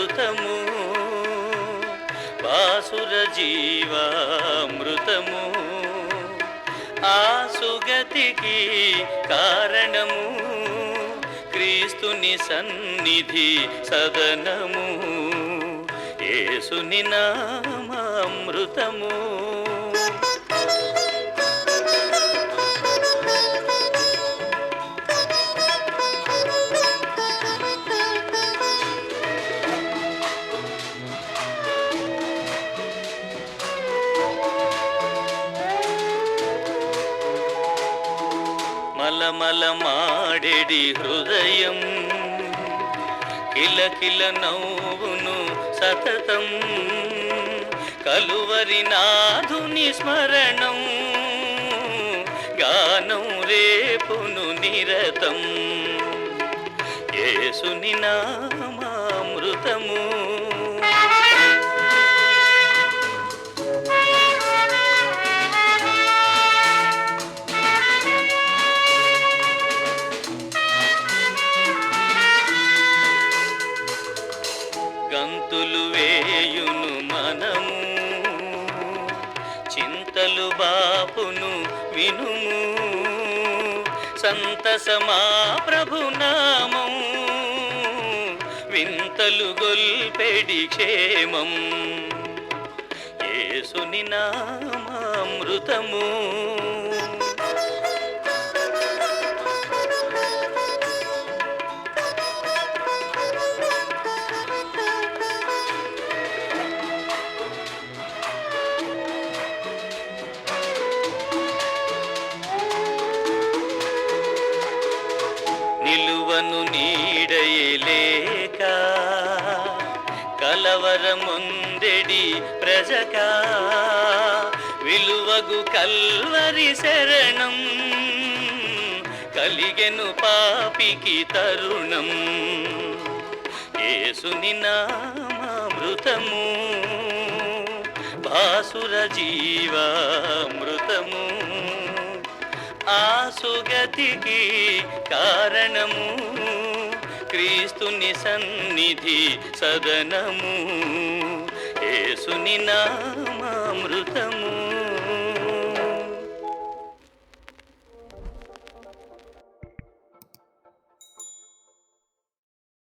జీవామృతము వాసుర జీవామృతము. ఆ సుగతికి కారణము క్రీస్తుని సన్నిధి సదనము. ఏసుని నామ నామామృతము. మలమల మాడెడి హృదయం. కిలకిల నవ్వును సతతం. కలువరి నాధుని స్మరణం. గానం రేపును నిరతం. యేసుని నామామృతము. పంతులు వేయును మనము. చింతలు బాపును వినుము. సంతసమా ప్రభునామం వింతలు గొల్పెడి క్షేమం. ఏసుని నామామృతము. నిలువను నీడయలేక కలవరముందెడి ప్రజకా విలువగు కల్వరి శరణం కలిగెను పాపికి తరుణం. ఏసుని నామామృతము భాసుర జీవామృతము. ఆ సుగతికి కారణము. క్రీస్తుని సన్నిధి సదనము. ఏసుని నా